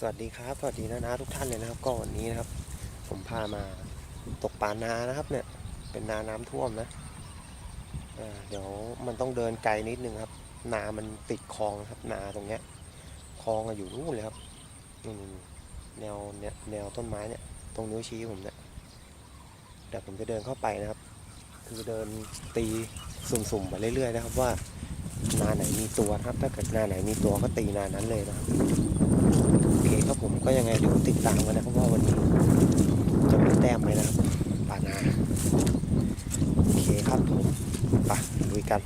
สวัสดีครับ สวัสดีนะนะทุกท่านเลยนะครับ ก็วันนี้นะครับ ผมพามาตกปลานานะครับเนี่ย เป็นนาน้ำท่วมนะเดี๋ยวมันต้องเดินไกลนิดนึงครับ นามันติดคลองนะครับ นาตรงเนี้ยคลองอยู่นู่นเลยครับแนวแนวแนวต้นไม้เนี่ย ตรงนิ้วชี้ผมเนี่ยเดี๋ยวผมจะเดินเข้าไปนะครับ คือเดินตีสุ่มๆไปเรื่อยๆนะครับ ว่านาไหนมีตัวครับ ถ้าเกิดนาไหนมีตัวก็ตีนานั้นเลยนะครับ ครับผมก็ยังไงเดี๋ยวติดตามกันนะครับว่าวันนี้จะมีแต้มไหมนะครับปานาโอเคครับผมไปลุยกัน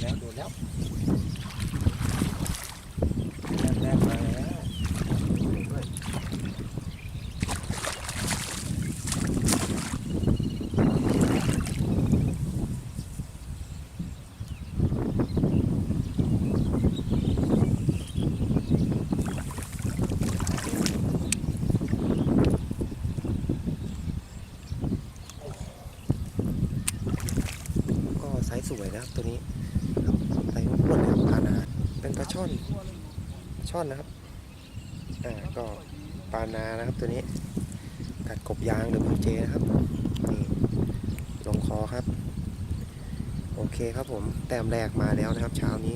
แล้วโดนแล้วแต้มแรกมาแล้วโดนด้วยก็ไซส์สวย นะครับตัวนี้ไซส์อ้วนๆนะครับปลานาเป็นปลาช่อนช่อนนะครับอ่าก็ปลานานะครับตัวนี้กัดกบยางหรือเจนะครับนี่ลงคอครับ โอเคครับผมแต้มแรกมาแล้วนะครับ เช้านี้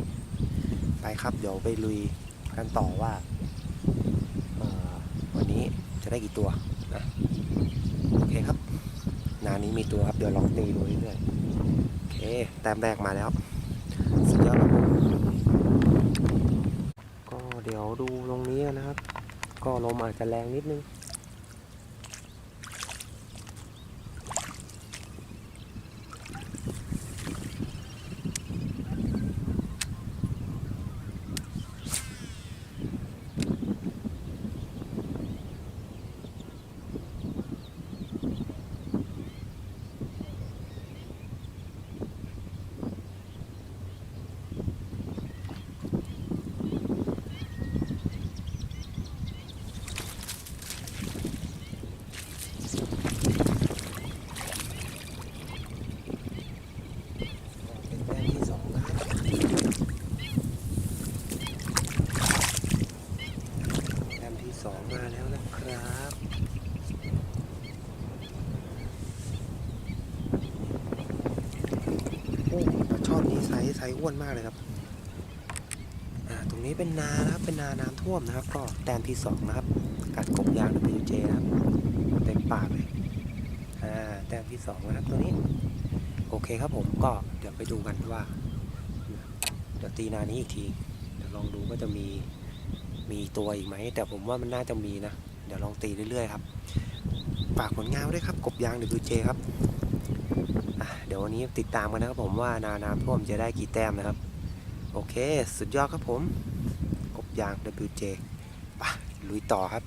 ไปครับเดี๋ยวไปลุยกันต่อว่าวันนี้จะได้กี่ตัวนะโอเคครับ นานี้มีตัวครับ เดี๋ยวลองตีดูเรื่อยๆ โอเค แต้มแรกมาแล้ว สุดยอดครับก็เดี๋ยวดูตรงนี้นะครับ ก็ลมอาจจะแรงนิดนึง เป็นแต้มที่สองนะครับแต้มที่สองมาแล้วนะครับ โอ้ปลาช่อนนี้ไซส์ไซส์อ้วนมากเลยครับตรงนี้เป็นนานะครับเป็นนาน้ำท่วมนะครับ ก็แต้มที่สองนะครับ กัดกบยาง WJ นะครับเต็มปากเลยอ่าแต้มที่สองนะครับตัวนี้ โอเคครับผมก็เดี๋ยวไปดูกันว่าเดี๋ยวตีนานี้อีกทีเดี๋ยวลองดูว่าจะมีมีตัวอีกไหมแต่ผมว่ามันน่าจะมีนะ เดี๋ยวลองตีเรื่อยๆครับฝากผลงานไว้ด้วยครับ กบยาง WJ ครับ เดี๋ยววันนี้ติดตามกันนะครับผมว่านาน้ำท่วมจะได้กี่แต้มนะครับ โอเค สุดยอดครับผมกบยาง WJ ไปลุยต่อครับ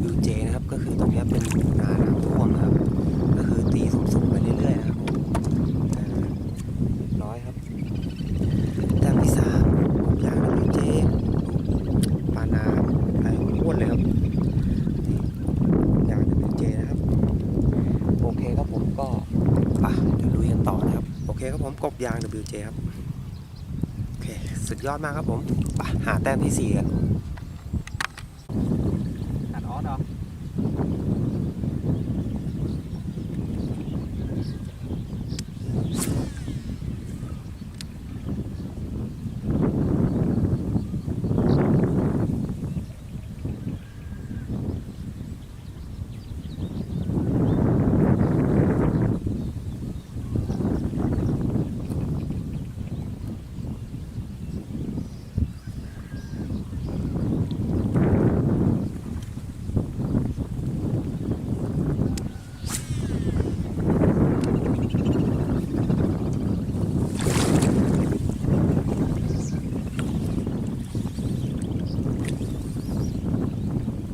โ WJ นะครับ ก็คือตรงนี้เป็นนาน้ำท่วมนะครับ ก็คือตีสูงๆไปเรื่อยๆนะครับร้อยครับแต้มที่สามกบยาง WJ ปานาไอ้อ้วนเลยครับนี่ยาง WJ นะครับ โอเคครับผมก็ไปเดี๋ยวลุยกันต่อนะครับ โอเคครับผมกบยาง WJ ครับ โอเค สุดยอดมากครับผมไปหาแต้มที่สี่กัน ตัดออสเหรอ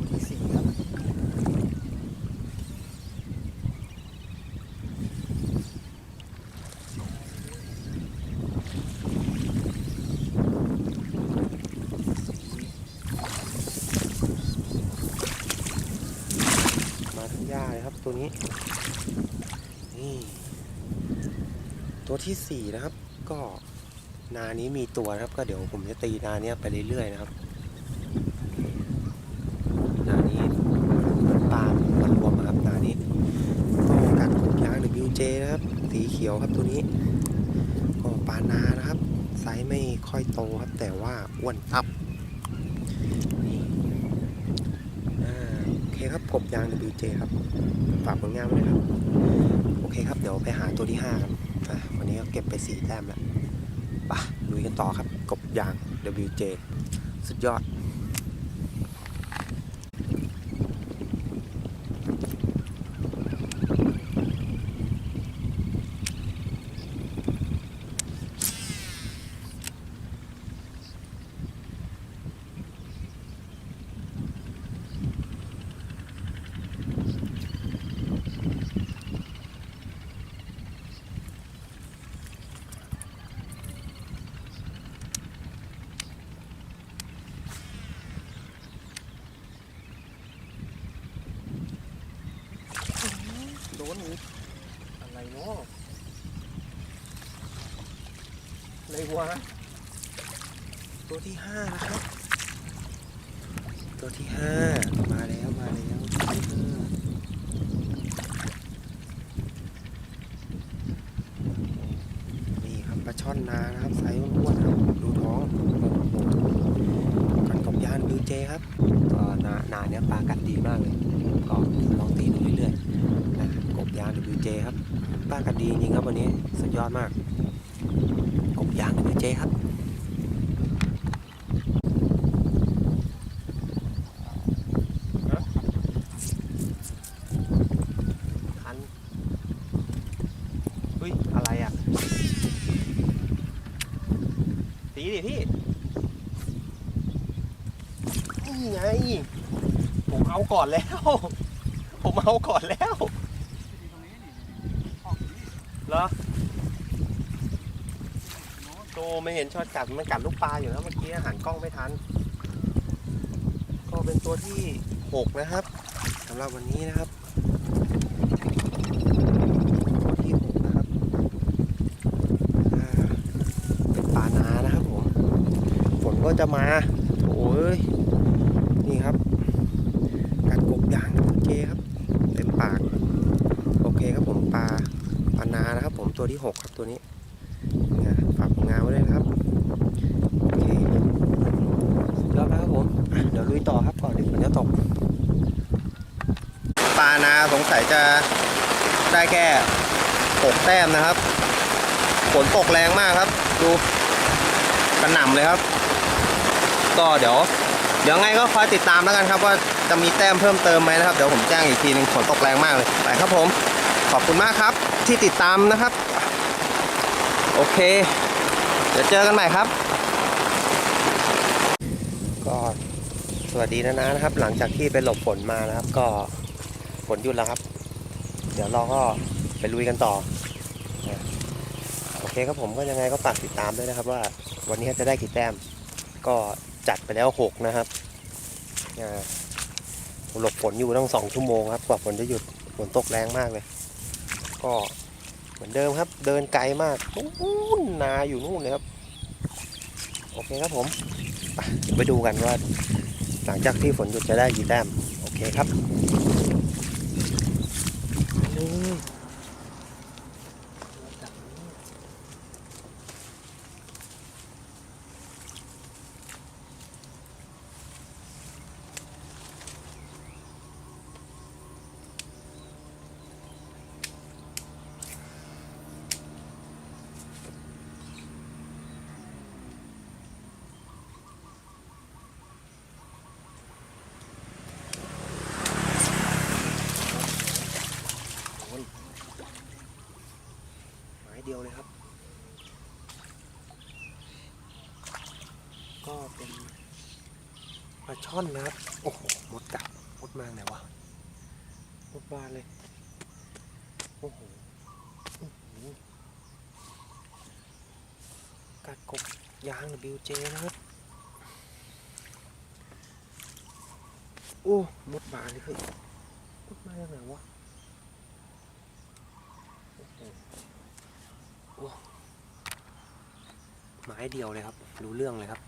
ที่สี่ครับ มาทั้งหญ้าเลยครับ ตัวนี้นี่ตัวที่สี่นะครับ ก็นานี้มีตัวนะครับ ก็เดี๋ยวผมจะตีนาเนี้ยไปเรื่อยๆนะครับนานี้ปลามันรวมอะครับนานี้ก็กัดกบยาง WJ นะครับ สีเขียวครับตัวนี้ ก็ปลานานะครับไซส์ไม่ค่อยโตครับ แต่ว่าอ้วนตับนี่อ่า ครับกบยาง WJ ครับฝากผลงานไว้ด้วยครับ โอเคครับ เดี๋ยวไปหาตัวที่5กันอะวันนี้ก็เก็บไป 4 แต้มแล้วไปลุยกันต่อครับ กบยาง WJ สุดยอด โด นอีกอะไรเนาะอะไรวะตัวที่ห้านะครับ ตัวที่ห้ามาแล้วมาแล้วนี่ครับปลาช่อนนานะครับไซส์อ้วนๆครับดูท้องโอ้โหกันกบยานบิวเจครับก็นานาเนี้ยปลากัดดีมากเลยก็ลองตีดูเรื่อย ยาง WJ ครับป้ากันดีจริงครับวันนี้สุดยอดมากกบยาง WJ ครับทันเฮ้ย อะไรอะตีดิพี่นี่ไง ผมเอาก่อนแล้ว ผมเอาก่อนแล้ว เหรอโตไม่เห็นช็อตกัดมันกัดลูกปลาอยู่แล้วเมื่อกี้หันกล้องไม่ทัน ก็เป็นตัวที่หกนะครับสำหรับวันนี้นะครับตัวที่หกนะครับเป็นปลานานะครับผมฝนก็จะมาโอ้ยนี่ครับกัดกบยางนะเจครับ เต็มปาก โอเคครับผมปลาปลานานะครับ ผม ตัวที่หกครับตัวนี้เนี่ยฝากผลงานไว้ด้วยนะครับโอเคสุดยอดแล้วครับผม เดี๋ยวลุยต่อครับก่อนที่ฝนจะตกปลานาสงสัยจะได้แค่หกแต้มนะครับฝนตกแรงมากครับ ดูกระหน่ำเลยครับ ก็เดี๋ยว เดี๋ยวไงก็คอยติดตามแล้วกันครับ ว่าจะมีแต้มเพิ่มเติมไหมนะครับ เดี๋ยวผมแจ้งอีกทีหนึงฝนตกแรงมากเลยไปครับผม ขอบคุณมากครับที่ติดตามนะครับ โอเค เดี๋ยวเจอกันใหม่ครับ ก็สวัสดีนะนะนะครับ หลังจากที่ไปหลบฝนมานะครับ ก็ฝนหยุดแล้วครับ เดี๋ยวเราก็ไปลุยกันต่อ โอเคครับผมก็ยังไงก็ฝากติดตามด้วยนะครับ ว่าวันนี้จะได้กี่แต้ม ก็จัดไปแล้วหกนะครับหลบฝนอยู่ตั้งสองชั่วโมงครับกว่าฝนจะหยุดฝนตกแรงมากเลย ก็ มือนเดิมครับ เดินไกลมากนู่นนาอยู่นู่นเลยครับ โอเคครับผมเดี๋ยวไปดูกันว่า หลังจากที่ฝนหยุดจะได้กี่แต้ม โอเคครับเลยไม้เดียวเลยครับ ก็เป็นป ลาช่อนนะครับ โอ้โหมดกัดมดมากเลยวะมดบานเลย โอ้โหกัดกบยางหรือบิวเจนะครับ โอ้มดบานเลยเฮ้ยมดมาจากไหนวะโอ้ไม้เดียวเลยครับ รู้เรื่องเลยครับ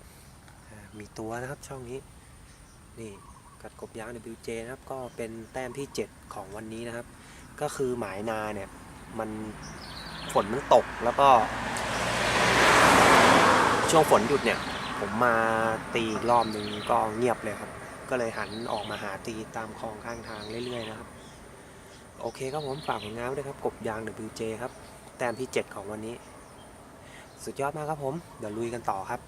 มีตัวนะครับช่องนี้ นี่กัดกบยาง WJ นะครับก็เป็นแต้มที่ 7 ของวันนี้นะครับ ก็คือหมายนาเนี่ยมันฝนมันตกแล้วก็ ช่วงฝนหยุดเนี่ย ผมมาตีอีกรอบหนึ่งก็เงียบเลยครับ ก็เลยหันออกมาหาตีตามคลองข้างทางเรื่อยๆนะครับ โอเคครับผมฝากผลงานด้วยครับ กบยาง WJ ครับ แต้มที่ 7 ของวันนี้ สุดยอดมากครับผม เดี๋ยวลุยกันต่อครับ